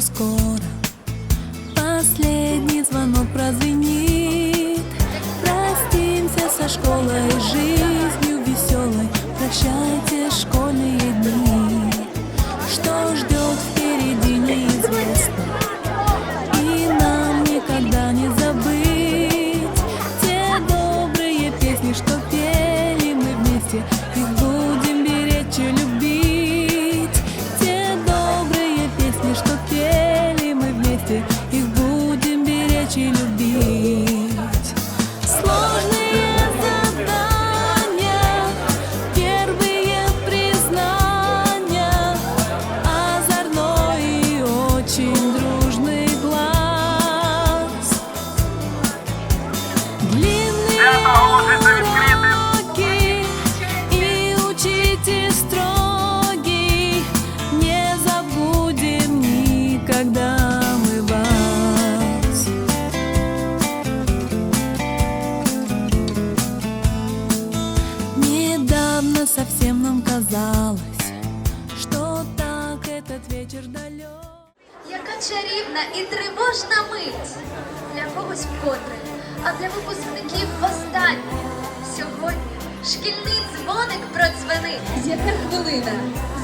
скоро. Последний звонок прозвенит. Простимся со школой, жизнью веселой. Прощайте никогда мы вас. Недавно совсем нам казалось, что так этот вечер далек. Яка чарівна і тривожна мить для когось вкотре, а для випускників востаннє. Сьогодні шкільний дзвоник продзвенить. Яка хвилина?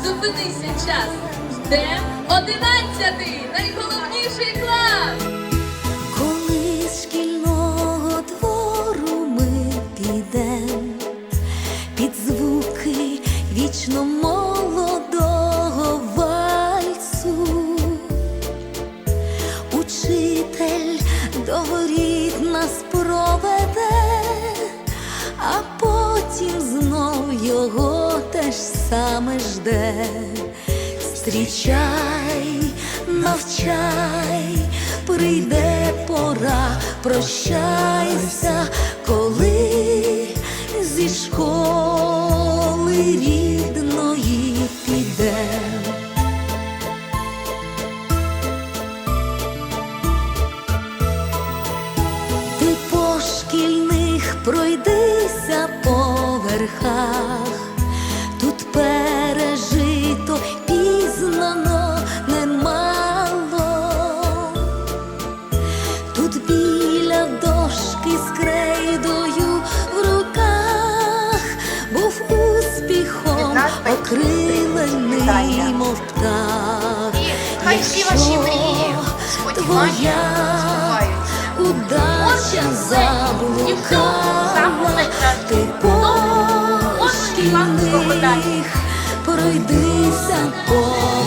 Зупинися час. Ждем одинадцятий, найголовніший клас. Коли з шкільного двору ми підем під звуки вічно вальсу, учитель до воріт нас проведе, а потім знов його теж саме жде. Зустрічай, навчай, прийде пора, прощайся, коли зі школи рідної підем. Ти по шкільних пройдися по верхах, дошки з крейдою в руках. Був успіхом окрилений, мов птах. Хай всі ваші мрії сподівання твоя удача заблукала, ти по шкільних пройдися по.